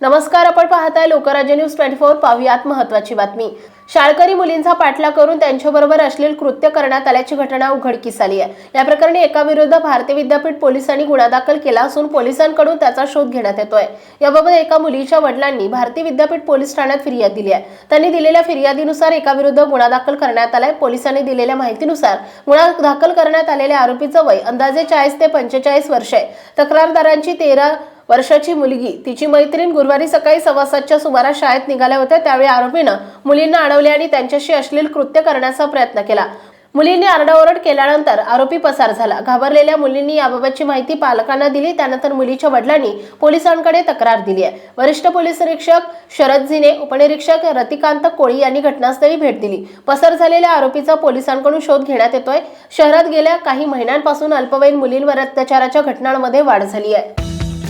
नमस्कार आपण पाहताय लोकराज्य न्यूज ट्वेंटी फोर. पाहुयात महत्वाची बातमी. शाळकरी मुलींचा पाठलाग करून त्यांच्याबरोबर अश्लील कृत्य करण्यात आल्याची घटना उघडकीस आली आहे. या प्रकरणी एका विरुद्ध भारतीय विद्यापीठ पोलिसांनी गुन्हा दाखल केला असून पोलिसांकडून त्याचा शोध घेण्यात येतोय. याबाबत एका मुलीच्या वडिलांनी भारतीय विद्यापीठ पोलीस ठाण्यात फिर्याद दिली आहे. त्यांनी दिलेल्या फिर्यादीनुसार एका विरुद्ध गुन्हा दाखल करण्यात आलाय. पोलिसांनी दिलेल्या माहितीनुसार गुन्हा दाखल करण्यात आलेल्या आरोपीचं वय अंदाजे चाळीस ते पंचेचाळीस वर्ष आहे. तक्रारदारांची तेरा वर्षाची मुलगी. तिची मैत्रीण गुरुवारी सकाळी सव्वा सातच्या सुमारास शाळेत निघाल्या होत्या. त्यावेळी आरोपीनं मुलींना अडवले आणि त्यांच्याशी अश्लील कृत्य करण्याचा प्रयत्न केला. मुलींनी आरडाओरड केल्यानंतर आरोपी पसार झाला. घाबरलेल्या मुलींनी याबाबतची माहिती पालकांना दिली. त्यानंतर मुलीच्या वडिलांनी पोलिसांकडे तक्रार दिली आहे. वरिष्ठ पोलीस निरीक्षक शरद झिने उपनिरीक्षक रतिकांत कोळी यांनी घटनास्थळी भेट दिली. पसार झालेल्या आरोपीचा पोलिसांकडून शोध घेण्यात येतोय. शहरात गेल्या काही महिन्यांपासून अल्पवयीन मुलींवर अत्याचाराच्या घटनांमध्ये वाढ झाली आहे.